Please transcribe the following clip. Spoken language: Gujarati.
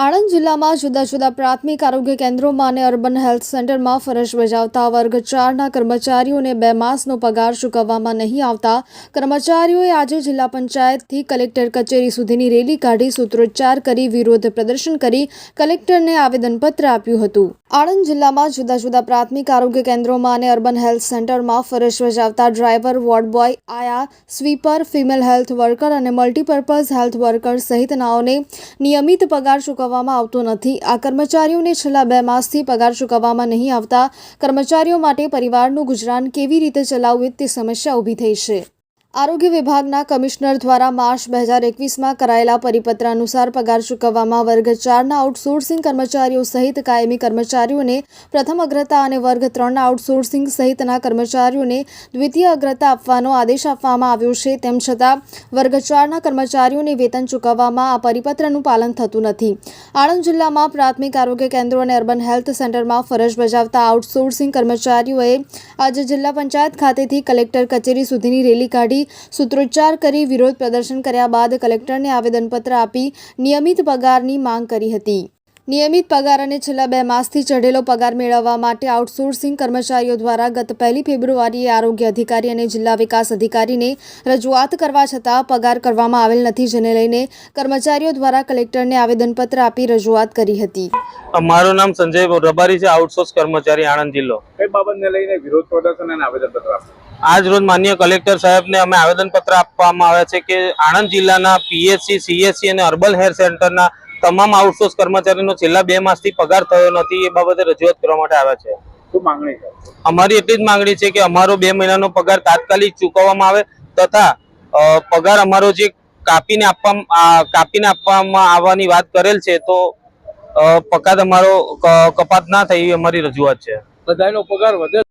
આણંદ જિલ્લામાં જુદા જુદા પ્રાથમિક આરોગ્ય કેન્દ્રોમાં અને અર્બન હેલ્થ સેન્ટરમાં ફરજ બજાવતા વર્ગ ચારના કર્મચારીઓને બે માસનો પગાર ચૂકવવામાં નહીં આવતા કર્મચારીઓએ આજે જિલ્લા પંચાયતથી કલેક્ટર કચેરી સુધીની રેલી કાઢી સૂત્રોચ્ચાર કરી વિરોધ પ્રદર્શન કરી કલેક્ટરને આવેદનપત્ર આપ્યું હતું. આણંદ જિલ્લામાં જુદા જુદા પ્રાથમિક આરોગ્ય કેન્દ્રોમાં અને અર્બન હેલ્થ સેન્ટરમાં ફરજ બજાવતા ડ્રાઈવર વોર્ડ બોય આયા, સ્વીપર, ફિમેલ હેલ્થ વર્કર અને મલ્ટીપર્પઝ હેલ્થ વર્કર સહિતનાઓને નિયમિત પગાર ચૂકવવામાં આવતો નથી. આ કર્મચારીઓને છેલ્લા બે માસથી પગાર ચૂકવવામાં નહીં આવતા. કર્મચારીઓ માટે પરિવારનું ગુજરાન કેવી રીતે ચલાવવું તે સમસ્યા ઊભી થઈ છે. આરોગ્ય વિભાગના કમિશનર દ્વારા માર્ચ બે હજાર એકવીસમાં કરાયેલા પરિપત્ર અનુસાર પગાર ચૂકવવામાં વર્ગ ચારના આઉટસોર્સિંગ કર્મચારીઓ સહિત કાયમી કર્મચારીઓને પ્રથમ અગ્રતા અને વર્ગ ત્રણના આઉટસોર્સિંગ સહિતના કર્મચારીઓને દ્વિતીય અગ્રતા આપવાનો આદેશ આપવામાં આવ્યો છે. તેમ છતાં, વર્ગ ચારના કર્મચારીઓને વેતન ચૂકવવામાં આ પરિપત્રનું પાલન થતું નથી. આણંદ જિલ્લામાં પ્રાથમિક આરોગ્ય કેન્દ્રો અને અર્બન હેલ્થ સેન્ટરમાં ફરજ બજાવતા આઉટસોર્સિંગ કર્મચારીઓએ આજે જિલ્લા પંચાયત ખાતેથી કલેક્ટર કચેરી સુધીની રેલી કાઢી સૂત્રોચ્ચાર કરી વિરોધ પ્રદર્શન કર્યા બાદ કલેક્ટરને આવેદનપત્ર આપી નિયમિત પગારની માંગ કરી હતી. નિયમિત પગાર અને છેલ્લા બે માસથી ચઢેલો પગાર મેળવવા માટે આઉટસોર્સિંગ કર્મચારીઓ દ્વારા ગત પહેલી ફેબ્રુઆરીએ આરોગ્ય અધિકારી અને જિલ્લા વિકાસ અધિકારીને રજૂઆત કરવા છતાં પગાર કરવામાં આવેલ નથી જેને લઈને કર્મચારીઓ દ્વારા કલેક્ટરને આવેદનપત્ર આપી રજૂઆત કરી હતી. મારું નામ સંજય રબારી છે આઉટસોર્સ કર્મચારી આણંદ જિલ્લો. કઈ બાબતને લઈને વિરોધ પ્રદર્શન અને આવેદનપત્ર આજ રોજ માન્ય કલેક્ટર સાહેબને અમે આવેદનપત્ર આપવામાં આવ્યા છે કે આણંદ જિલ્લાના પીએચસી સીએસસી અને અર્બલ હેલ્થ સેન્ટરના તમામ આઉટસોર્સ કર્મચારીનો છેલ્લા બે માસથી પગાર થયો નથી એ બાબતે રજૂઆત કરવા માટે આવ્યા છે. શું માંગણી છે? અમારી એટલી જ માંગણી છે કે અમારો બે મહિનાનો પગાર તાત્કાલિક ચૂકવવામાં આવે તથા પગાર અમારો જે કાપીને આપવામાં કાપીને આપવામાં આવવાની વાત કરેલ છે તો પકાત પગાર અમારો કપાત ના થઈ અમારી રજૂઆત છે. બધાનો પગાર વધે